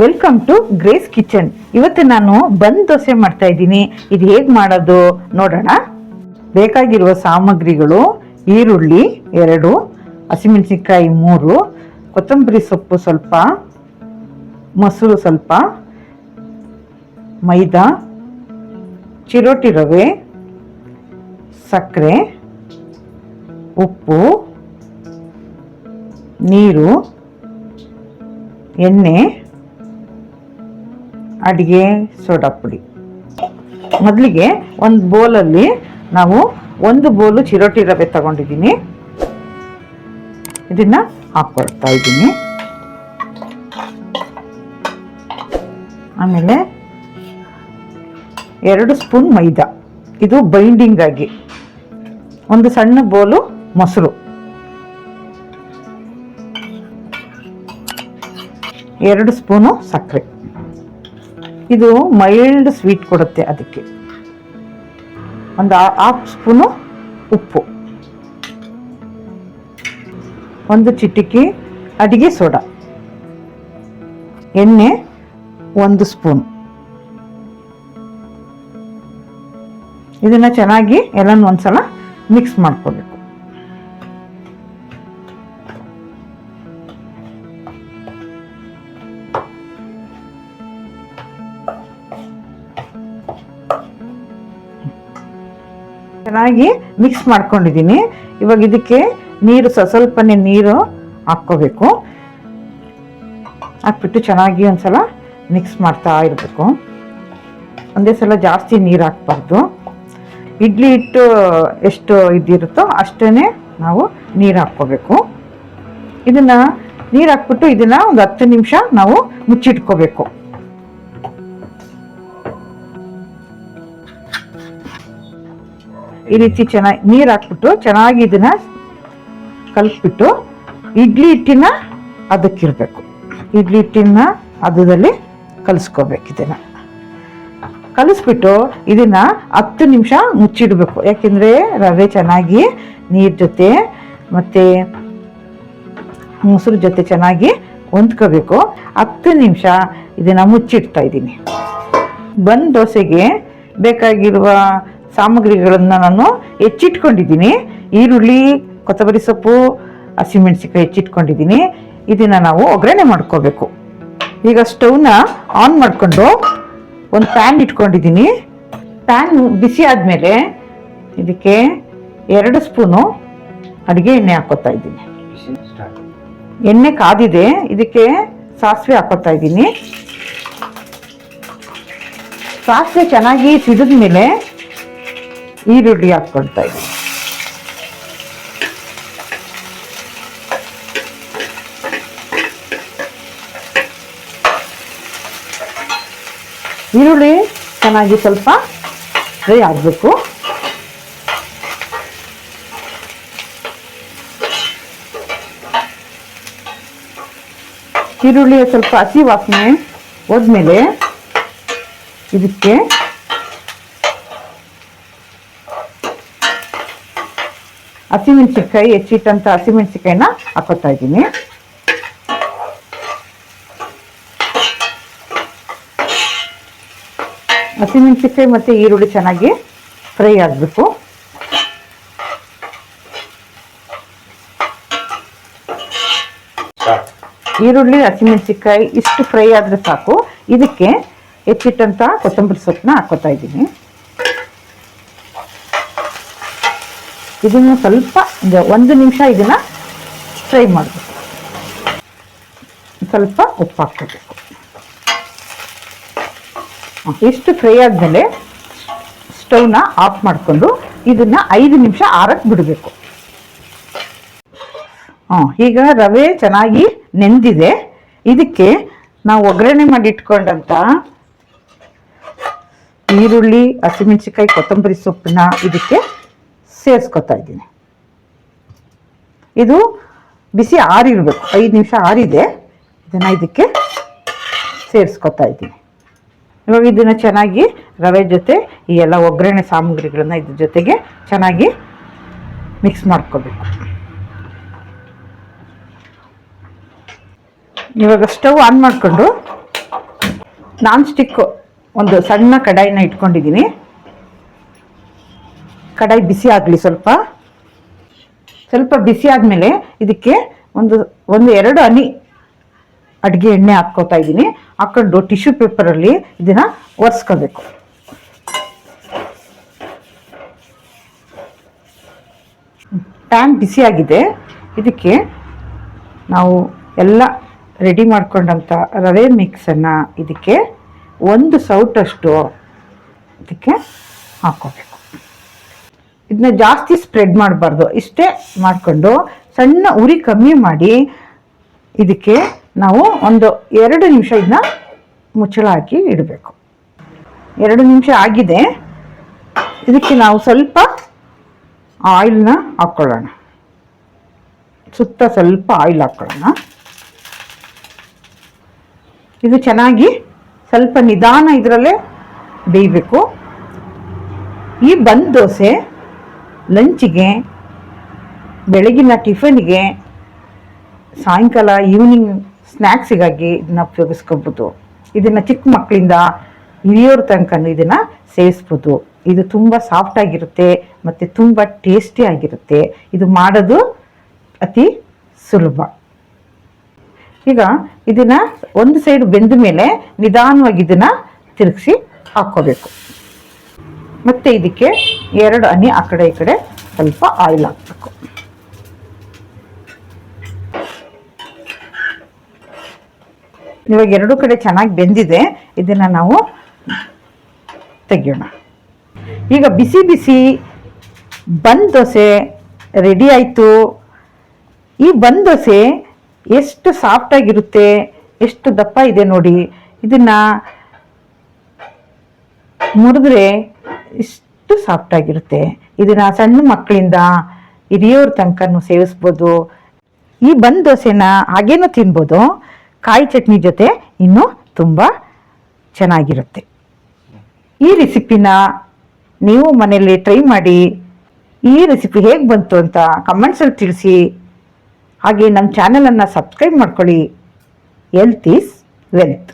Welcome to grace kitchen ಇವತ್ತು ನಾನು ಬಂದ್ ದೋಸೆ ಮಾಡ್ತಾ ಇದ್ದೀನಿ. ಇದು ಹೇಗೆ ಮಾಡೋದು ನೋಡೋಣ. ಬೇಕಾಗಿರುವ ಸಾಮಗ್ರಿಗಳು, ಈರುಳ್ಳಿ ಎರಡು, ಹಸಿಮೆಣಸಿನ್ಕಾಯಿ ಮೂರು, ಕೊತ್ತಂಬರಿ ಸೊಪ್ಪು ಸ್ವಲ್ಪ, ಮೊಸರು ಸ್ವಲ್ಪ, ಮೈದಾ, ಚಿರೋಟಿ ರವೆ, ಸಕ್ಕರೆ, ಉಪ್ಪು, ನೀರು, ಎಣ್ಣೆ ಅಡಿಗೆ ಸೋಡಾ ಪುಡಿ. ಮೊದಲಿಗೆ ಒಂದು ಬೌಲಲ್ಲಿ ನಾವು ಒಂದು ಬೌಲು ಚಿರೋಟಿ ರವೆ ತಗೊಂಡಿದ್ದೀನಿ. ಇದನ್ನು ಹಾಕ್ಕೊಳ್ತಾ ಇದ್ದೀನಿ. ಆಮೇಲೆ ಎರಡು ಸ್ಪೂನ್ ಮೈದಾ. ಇದು ಬೈಂಡಿಂಗ್ ಆಗಿ. ಒಂದು ಸಣ್ಣ ಬೋಲು ಮೊಸರು. ಎರಡು ಸ್ಪೂನು ಸಕ್ಕರೆ. ಇದು ಮೈಲ್ಡ್ ಸ್ವೀಟ್ ಕೊಡುತ್ತೆ ಅದಕ್ಕೆ. ಒಂದು ಹಾಫ್ ಸ್ಪೂನು ಉಪ್ಪು. ಒಂದು ಚಿಟಿಕೆ ಅಡಿಗೆ ಸೋಡಾ. ಎಣ್ಣೆ ಒಂದು ಸ್ಪೂನ್ ಇದನ್ನು ಚೆನ್ನಾಗಿ ಎಲ್ಲನೂ ಒಂದ್ಸಲ ಮಿಕ್ಸ್ ಮಾಡ್ಕೋಬೇಕು. ಚೆನ್ನಾಗಿ ಮಿಕ್ಸ್ ಮಾಡ್ಕೊಂಡಿದ್ದೀನಿ. ಇವಾಗ ಇದಕ್ಕೆ ನೀರು ಸ್ವಲ್ಪನೇ ನೀರು ಹಾಕ್ಕೋಬೇಕು. ಹಾಕ್ಬಿಟ್ಟು ಚೆನ್ನಾಗಿ ಒಂದ್ಸಲ ಮಿಕ್ಸ್ ಮಾಡ್ತಾ ಇರಬೇಕು. ಒಂದೇ ಸಲ ಜಾಸ್ತಿ ನೀರು ಹಾಕ್ಬಾರ್ದು. ಇಡ್ಲಿ ಹಿಟ್ಟು ಎಷ್ಟು ಇದಿರುತ್ತೋ ಅಷ್ಟೇ ನಾವು ನೀರು ಹಾಕ್ಕೋಬೇಕು. ಇದನ್ನು ನೀರು ಹಾಕ್ಬಿಟ್ಟು ಇದನ್ನು ಒಂದು ಹತ್ತು ನಿಮಿಷ ನಾವು ಮುಚ್ಚಿಟ್ಕೋಬೇಕು. ಈ ರೀತಿ ಚೆನ್ನಾಗಿ ನೀರು ಹಾಕ್ಬಿಟ್ಟು ಚೆನ್ನಾಗಿ ಇದನ್ನ ಕಲಿಸ್ಬಿಟ್ಟು ಇಡ್ಲಿ ಹಿಟ್ಟಿನ ಅದಕ್ಕಿರಬೇಕು. ಇಡ್ಲಿ ಹಿಟ್ಟಿನ ಅದದಲ್ಲಿ ಕಲಿಸ್ಕೋಬೇಕು ಇದನ್ನ. ಕಲಿಸ್ಬಿಟ್ಟು ಇದನ್ನ ಹತ್ತು ನಿಮಿಷ ಮುಚ್ಚಿಡ್ಬೇಕು. ಯಾಕೆಂದ್ರೆ ರವೆ ಚೆನ್ನಾಗಿ ನೀರ್ ಜೊತೆ ಮತ್ತೆ ಮೊಸರು ಜೊತೆ ಚೆನ್ನಾಗಿ ಹೊಂದ್ಕೋಬೇಕು. ಹತ್ತು ನಿಮಿಷ ಇದನ್ನ ಮುಚ್ಚಿಡ್ತಾ ಇದ್ದೀನಿ. ಬಂದ್ ದೋಸೆಗೆ ಬೇಕಾಗಿರುವ ಸಾಮಗ್ರಿಗಳನ್ನ ನಾನು ಹೆಚ್ಚಿಟ್ಕೊಂಡಿದ್ದೀನಿ. ಈರುಳ್ಳಿ ಕೊತ್ತಂಬರಿ ಸೊಪ್ಪು ಹಸಿಮೆಣಸಿಕಾಯಿ ಹೆಚ್ಚಿಟ್ಕೊಂಡಿದ್ದೀನಿ. ಇದನ್ನು ನಾವು ಒಗ್ಗರಣೆ ಮಾಡ್ಕೋಬೇಕು. ಈಗ ಸ್ಟವ್ನ ಆನ್ ಮಾಡಿಕೊಂಡು ಒಂದು ಪ್ಯಾನ್ ಇಟ್ಕೊಂಡಿದ್ದೀನಿ. ಪ್ಯಾನ್ ಬಿಸಿ ಆದಮೇಲೆ ಇದಕ್ಕೆ ಎರಡು ಸ್ಪೂನು ಅಡುಗೆ ಎಣ್ಣೆ ಹಾಕೋತಾ ಇದ್ದೀನಿ. ಎಣ್ಣೆ ಕಾದಿದೆ ಇದಕ್ಕೆ ಸಾಸಿವೆ ಹಾಕೋತಾ ಇದ್ದೀನಿ. ಸಾಸಿವೆ ಚೆನ್ನಾಗಿ ಸಿಡಿದ ಮೇಲೆ ಈರುಳ್ಳಿ ಹಾಕ್ಕೊಳ್ತಾ ಇದ್ದೀನಿ. ಈರುಳ್ಳಿ ಚೆನ್ನಾಗಿ ಸ್ವಲ್ಪ ಫ್ರೈ ಆಗಬೇಕು. ಈರುಳ್ಳಿ ಸ್ವಲ್ಪ ಹಸಿ ವಾಸನೆ ಹೋದ್ಮೇಲೆ ಇದಕ್ಕೆ ಹಸಿಮೆಣಸಿನ್ಕಾಯಿ, ಹೆಚ್ಚಿಟ್ಟಂತ ಹಸಿಮೆಣಸಿನ್ಕಾಯಿನ ಹಾಕೋತಾ ಇದ್ದೀನಿ. ಹಸಿಮೆಣಸಿನ್ಕಾಯಿ ಮತ್ತೆ ಈರುಳ್ಳಿ ಚೆನ್ನಾಗಿ ಫ್ರೈ ಆಗಬೇಕು. ಈರುಳ್ಳಿ, ಹಸಿಮೆಣಸಿನ್ಕಾಯಿ ಇಷ್ಟು ಫ್ರೈ ಆದ್ರೆ ಸಾಕು. ಇದಕ್ಕೆ ಹೆಚ್ಚಿಟ್ಟಂತ ಕೊತ್ತಂಬರಿ ಸೊಪ್ಪನ್ನ ಹಾಕೋತಾ ಇದ್ದೀನಿ. ಇದನ್ನು ಸ್ವಲ್ಪ ಒಂದು- ನಿಮಿಷ ಇದನ್ನ ಫ್ರೈ ಮಾಡಬೇಕು. ಸ್ವಲ್ಪ ಉಪ್ಪು ಹಾಕ್ಕೋಬೇಕು ಇಷ್ಟು ಫ್ರೈ ಆದಮೇಲೆ ಸ್ಟವ್ನ ಆಫ್ ಮಾಡಿಕೊಂಡು ಇದನ್ನ ಐದು ನಿಮಿಷ ಆರಕ್ಕೆ ಬಿಡಬೇಕು. ಹಾಂ, ಈಗ ರವೆ ಚೆನ್ನಾಗಿ ನೆಂದಿದೆ. ಇದಕ್ಕೆ ನಾವು ಒಗ್ಗರಣೆ ಮಾಡಿ ಇಟ್ಕೊಂಡಂತ ಈರುಳ್ಳಿ, ಹಸಿಮೆಣಸಿನ್ಕಾಯಿ, ಕೊತ್ತಂಬರಿ ಸೊಪ್ಪನ್ನ ಇದಕ್ಕೆ ಸೇರಿಸ್ಕೊತಾ ಇದ್ದೀನಿ. ಇದು ಬಿಸಿ ಆರಿರ್ಬೇಕು. ಐದು ನಿಮಿಷ ಆರಿದೆ. ಇದನ್ನು ಇದಕ್ಕೆ ಸೇರಿಸ್ಕೊತಾ ಇದ್ದೀನಿ. ಇವಾಗ ಇದನ್ನು ಚೆನ್ನಾಗಿ ರವೆ ಜೊತೆ ಈ ಎಲ್ಲ ಒಗ್ಗರಣೆ ಸಾಮಗ್ರಿಗಳನ್ನ ಇದ್ರ ಜೊತೆಗೆ ಚೆನ್ನಾಗಿ ಮಿಕ್ಸ್ ಮಾಡ್ಕೋಬೇಕು. ಇವಾಗ ಸ್ಟವ್ ಆನ್ ಮಾಡಿಕೊಂಡು ನಾನ್ ಸ್ಟಿಕ್ ಒಂದು ಸಣ್ಣ ಕಡಾಯಿನ ಇಟ್ಕೊಂಡಿದ್ದೀನಿ. ಕಡಾಯಿ ಬಿಸಿ ಆಗಲಿ ಸ್ವಲ್ಪ. ಸ್ವಲ್ಪ ಬಿಸಿ ಆದಮೇಲೆ ಇದಕ್ಕೆ ಒಂದು ಒಂದು ಎರಡು ಹನಿ ಅಡುಗೆ ಎಣ್ಣೆ ಹಾಕ್ಕೋತಾ ಇದ್ದೀನಿ. ಹಾಕ್ಕೊಂಡು ಟಿಶ್ಯೂ ಪೇಪರಲ್ಲಿ ಇದನ್ನು ಒರೆಸ್ಕೋಬೇಕು. ಟ್ಯಾಂಕ್ ಬಿಸಿಯಾಗಿದೆ ಇದಕ್ಕೆ ನಾವು ಎಲ್ಲ ರೆಡಿ ಮಾಡ್ಕೊಂಡಂಥ ರವೆ ಮಿಕ್ಸನ್ನು ಇದಕ್ಕೆ ಒಂದು ಸೌಟಷ್ಟು ಇದಕ್ಕೆ ಹಾಕ್ಕೋಬೇಕು. ಇದನ್ನ ಜಾಸ್ತಿ ಸ್ಪ್ರೆಡ್ ಮಾಡಬಾರ್ದು. ಇಷ್ಟೇ ಮಾಡಿಕೊಂಡು ಸಣ್ಣ ಉರಿ ಕಮ್ಮಿ ಮಾಡಿ ಇದಕ್ಕೆ ನಾವು ಒಂದು ಎರಡು ನಿಮಿಷ ಇದನ್ನ ಮುಚ್ಚಳ ಹಾಕಿ ಇಡಬೇಕು. ಎರಡು ನಿಮಿಷ ಆಗಿದೆ. ಇದಕ್ಕೆ ನಾವು ಸ್ವಲ್ಪ ಆಯಿಲ್ನ ಹಾಕ್ಕೊಳ್ಳೋಣ ಸುತ್ತ ಸ್ವಲ್ಪ ಆಯಿಲ್ ಹಾಕ್ಕೊಳ್ಳೋಣ ಇದು ಚೆನ್ನಾಗಿ ಸ್ವಲ್ಪ ನಿಧಾನ ಇದರಲ್ಲೇ ಬೇಯಬೇಕು. ಈ ಬಂದ್ ದೋಸೆ ಲಂಚಿಗೆ, ಬೆಳಗಿನ ಟಿಫನ್ಗೆ, ಸಾಯಂಕಾಲ ಈವ್ನಿಂಗ್ ಸ್ನ್ಯಾಕ್ಸಿಗಾಗಿ ಇದನ್ನ ಉಪಯೋಗಿಸ್ಕೋಬೋದು ಇದನ್ನು ಚಿಕ್ಕ ಮಕ್ಕಳಿಂದ ಹಿರಿಯೋರ ತನಕ ಇದನ್ನು ಸೇವಿಸ್ಬೋದು. ಇದು ತುಂಬ ಸಾಫ್ಟಾಗಿರುತ್ತೆ ಮತ್ತು ತುಂಬ ಟೇಸ್ಟಿ ಆಗಿರುತ್ತೆ. ಇದು ಮಾಡೋದು ಅತಿ ಸುಲಭ. ಈಗ ಇದನ್ನು ಒಂದು ಸೈಡ್ ಬೆಂದ ಮೇಲೆ ನಿಧಾನವಾಗಿ ಇದನ್ನು ತಿರುಗಿಸಿ ಹಾಕ್ಕೋಬೇಕು. ಮತ್ತೆ ಇದಕ್ಕೆ ಎರಡು ಅನಿ ಆ ಕಡೆ ಈ ಕಡೆ ಸ್ವಲ್ಪ ಆಯಿಲ್ ಹಾಕ್ಬೇಕು. ಇವಾಗ ಎರಡು ಕಡೆ ಚೆನ್ನಾಗಿ ಬೆಂದಿದೆ, ಇದನ್ನು ನಾವು ತೆಗಿಯೋಣ. ಈಗ ಬಿಸಿ ಬಿಸಿ ಬಂದ್ ದೋಸೆ ರೆಡಿ ಆಯಿತು. ಈ ಬಂದ್ ದೋಸೆ ಎಷ್ಟು ಸಾಫ್ಟ್ ಆಗಿರುತ್ತೆ, ಎಷ್ಟು ದಪ್ಪ ಇದೆ ನೋಡಿ. ಇದನ್ನು ಮುರಿದ್ರೆ ಇಷ್ಟು ಸಾಫ್ಟ್ ಆಗಿರುತ್ತೆ. ಇದನ್ನ ಸಣ್ಣ ಮಕ್ಕಳಿಂದ ಹಿರಿಯೋರ ತನಕನೂ ಸೇವಿಸ್ಬೋದು. ಈ ಬಂದ್ ದೋಸೆನ ಹಾಗೇನೂ ತಿನ್ಬೋದು. ಕಾಯಿ ಚಟ್ನಿ ಜೊತೆ ಇನ್ನೂ ತುಂಬ ಚೆನ್ನಾಗಿರುತ್ತೆ. ಈ ರೆಸಿಪಿನ ನೀವು ಮನೆಯಲ್ಲಿ ಟ್ರೈ ಮಾಡಿ. ಈ ರೆಸಿಪಿ ಹೇಗೆ ಬಂತು ಅಂತ ಕಮೆಂಟ್ಸಲ್ಲಿ ತಿಳಿಸಿ. ಹಾಗೆ ನಮ್ಮ ಚಾನಲನ್ನು ಸಬ್ಸ್ಕ್ರೈಬ್ ಮಾಡ್ಕೊಳ್ಳಿ. Health is wealth